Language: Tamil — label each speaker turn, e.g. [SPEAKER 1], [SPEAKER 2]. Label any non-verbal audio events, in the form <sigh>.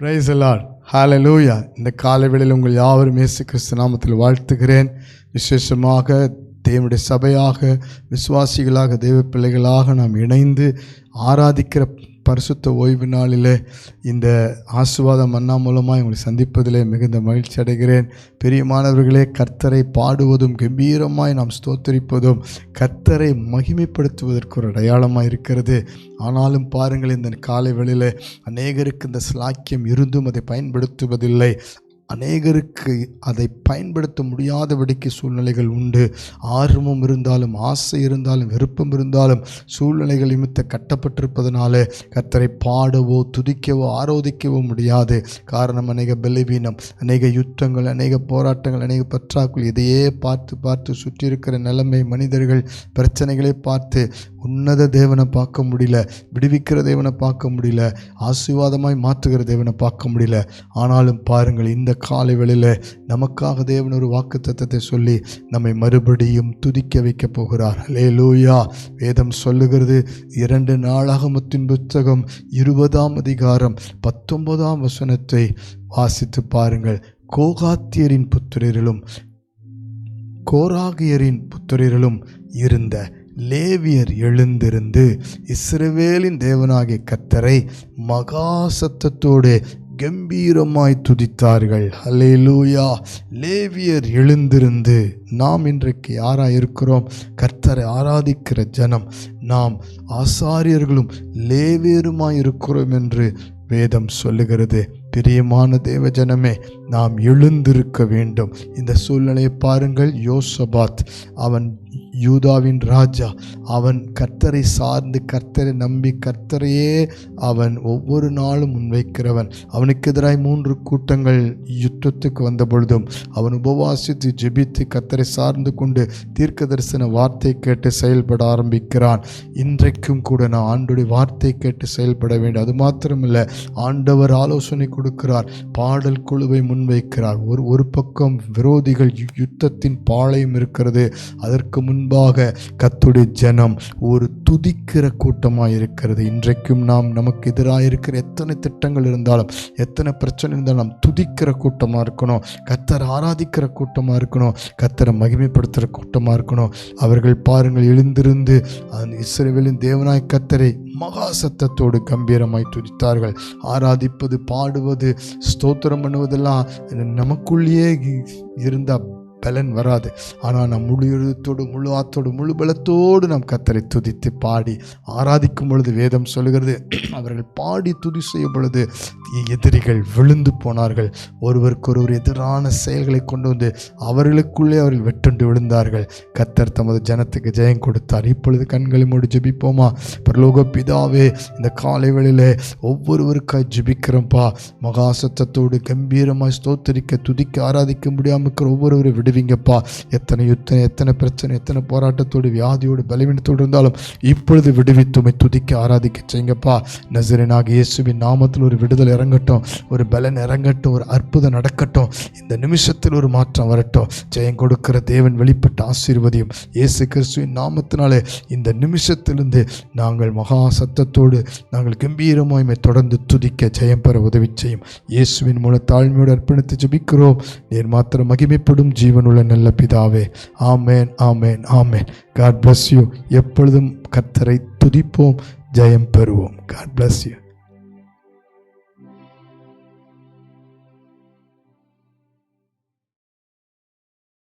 [SPEAKER 1] பிரைஸ் எல்லாம் லூயா இந்த காலைவேளையில் உங்கள் யாவரும் இயேசு கிறிஸ்து நாமத்தில் வாழ்த்துகிறேன். விசேஷமாக தேவனுடைய சபையாக விசுவாசிகளாக தெய்வ பிள்ளைகளாக நாம் இணைந்து ஆராதிக்கிற பரிசுத்த ஓய்வு நாளிலே இந்த ஆசுவாத மன்னா மூலமாக உங்களை சந்திப்பதிலே மிகுந்த மகிழ்ச்சி அடைகிறேன். பெரியமானவர்களே கர்த்தரை பாடுவதும் கம்பீரமாய் நாம் ஸ்தோத்தரிப்பதும் கர்த்தரை மகிமைப்படுத்துவதற்கு ஒரு அடையாளமாக இருக்கிறது. ஆனாலும் பாருங்கள் இந்த காலை வெளியில் அநேகருக்கு இந்த ஸ்லாக்கியம் இருந்தும் அதை பயன்படுத்துவதில்லை. அநேகருக்கு அதை பயன்படுத்த முடியாதபடிக்கு சூழ்நிலைகள் உண்டு. ஆர்வம் இருந்தாலும் ஆசை இருந்தாலும் விருப்பம் இருந்தாலும் சூழ்நிலைகள் நிமித்த கட்டப்பட்டிருப்பதனால கர்த்தரை பாடவோ துதிக்கவோ ஆரோதிக்கவோ முடியாது. காரணம் அநேக பலவீனம் அநேக யுத்தங்கள் அநேக போராட்டங்கள் அநேக பற்றாக்குள் இதையே பார்த்து பார்த்து சுற்றி இருக்கிற நிலைமை மனிதர்கள் பிரச்சனைகளை பார்த்து உன்னத தேவனை பார்க்க முடியல விடுவிக்கிற தேவனை பார்க்க முடியல ஆசீர்வாதமாய் மாற்றுகிற தேவனை பார்க்க முடியல. ஆனாலும் பாருங்கள் இந்த காலை வேளையில் நமக்காக தேவன் ஒரு வாக்கு தத்தத்தை சொல்லி நம்மை மறுபடியும் துதிக்க வைக்க போகிறார். லேலூயா வேதம் சொல்லுகிறது இரண்டு நாளாகமத்தின் புத்தகம் இருபதாம் அதிகாரம் பத்தொன்பதாம் வசனத்தை வாசித்து பாருங்கள். கோகாத்தியரின் புத்திரரிலும் கோராகியரின் புத்திரரிலும் இருந்த லேவியர் எழுந்திருந்து இஸ்ரவேலின் தேவனாகிய கத்தரை மகா சத்தத்தோடு கம்பீரமாய் துதித்தார்கள். ஹல்லேலூயா லேவியர் எழுந்திருந்து நாம் இன்றைக்கு யாராக இருக்கிறோம் கர்த்தரை ஆராதிக்கிற ஜனம் நாம் ஆசாரியர்களும் லேவியருமாய் இருக்கிறோம் என்று வேதம் சொல்லுகிறது. பிரியமான தேவ ஜனமே நாம் எழுந்திருக்க வேண்டும். இந்த சூழ்நிலையை பாருங்கள் யோசபாத் அவன் யூதாவின் ராஜா. அவன் கர்த்தரை சார்ந்து கர்த்தரை நம்பி கர்த்தரையே அவன் ஒவ்வொரு நாளும் முன்வைக்கிறவன். அவனுக்கு எதிராக மூன்று கூட்டங்கள் யுத்தத்துக்கு வந்த பொழுதும் அவன் உபவாசித்து ஜெபித்து கர்த்தரை சார்ந்து கொண்டு தீர்க்க தரிசன வார்த்தை கேட்டு செயல்பட ஆரம்பிக்கிறான். இன்றைக்கும் கூட நான் ஆண்டுடைய வார்த்தை கேட்டு செயல்பட வேண்டும். அது மாத்திரமில்லை ஆண்டவர் ஆலோசனை கொடு கொடுக்கிறார் பாடல் குழுவை முன்வைக்கிறார். ஒரு ஒரு பக்கம் விரோதிகள் யுத்தத்தின் பாளையம் இருக்கிறது அதற்கு முன்பாக கத்துடைய ஜனம் ஒரு துதிக்கிற கூட்டமாக இருக்கிறது. இன்றைக்கும் நாம் நமக்கு எதிராக இருக்கிற எத்தனை திட்டங்கள் இருந்தாலும் எத்தனை பிரச்சனை இருந்தாலும் நாம் துதிக்கிற கூட்டமாக இருக்கணும் கத்தரை ஆராதிக்கிற கூட்டமாக இருக்கணும் கத்தரை மகிமைப்படுத்துகிற கூட்டமாக இருக்கணும். அவர்கள் பாருங்கள் எழுந்திருந்து அந்த இஸ்ரவேலின் தேவனாய் கத்தரை மகா சத்தத்தோடு கம்பீரமாய் துதித்தார்கள். ஆராதிப்பது பாடுவது ஸ்தோத்திரம் பண்ணுவதெல்லாம் நமக்குள்ளேயே இருந்த பலன் வராது. ஆனால் நம் முழு எழுத்தோடு முழு ஆத்தோடு முழு பலத்தோடு நாம் கத்தரை துதித்து பாடி ஆராதிக்கும் பொழுது வேதம் சொல்லுகிறது <clears throat> அவர்கள் பாடி துதி செய்யும் பொழுது எதிரிகள் விழுந்து போனார்கள். ஒருவருக்கொருவர் எதிரான செயல்களை கொண்டு வந்து அவர்களுக்குள்ளே அவர்கள் வெட்டுண்டு விழுந்தார்கள். கத்தர் தமது ஜனத்துக்கு ஜெயம் கொடுத்தார். இப்பொழுது கண்களை மூடி ஜெபிப்போமா? பிரலோக பிதாவே இந்த காலை வேளையிலே ஒவ்வொருவருக்காய் ஜெபிக்கிறோம்ப்பா மகா சத்தத்தோடு கம்பீரமாய் ஸ்தோத்தரிக்க துதிக்க ஆராதிக்க முடியாமல் இருக்கிற ஒவ்வொருவரை விடுவீங்கப்பா எத்தனை யுத்தம் எத்தனை பிரச்சனை எத்தனை போராட்டத்தோடு வியாதியோடு பலவீனத்தோடு இருந்தாலும் இப்பொழுது விடுவித்துமை துதிக்க ஆராதிக்க செய்யுங்கப்பா. நசரனாக இயேசுவின் நாமத்தில் ஒரு விடுதலை இறங்கட்டும் ஒரு பலன் இறங்கட்டும் ஒரு அற்புதம் நடக்கட்டும். இந்த நிமிஷத்தில் ஒரு மாற்றம் வரட்டும். ஜெயம் கொடுக்கிற தேவன் வெளிப்பட்ட ஆசீர்வதியும் இயேசு கிறிஸ்துவின் நாமத்தினாலே இந்த நிமிஷத்திலிருந்து நாங்கள் மகா சத்தத்தோடு நாங்கள் கம்பீரமாய்மை தொடர்ந்து துதிக்க ஜெயம் பெற உதவி செய்யும். இயேசுவின் மூல தாழ்மையோடு அர்ப்பணித்து ஜபிக்கிறோம். நீர் மாத்திரம் மகிமைப்படும் ஜீவன் ஜீவனுள்ள நல்ல பிதாவே. ஆமேன் ஆமேன் ஆமேன். காட் பிளஸ் யூ எப்பொழுதும் கத்தரை துதிப்போம் ஜெயம் பெறுவோம். God bless you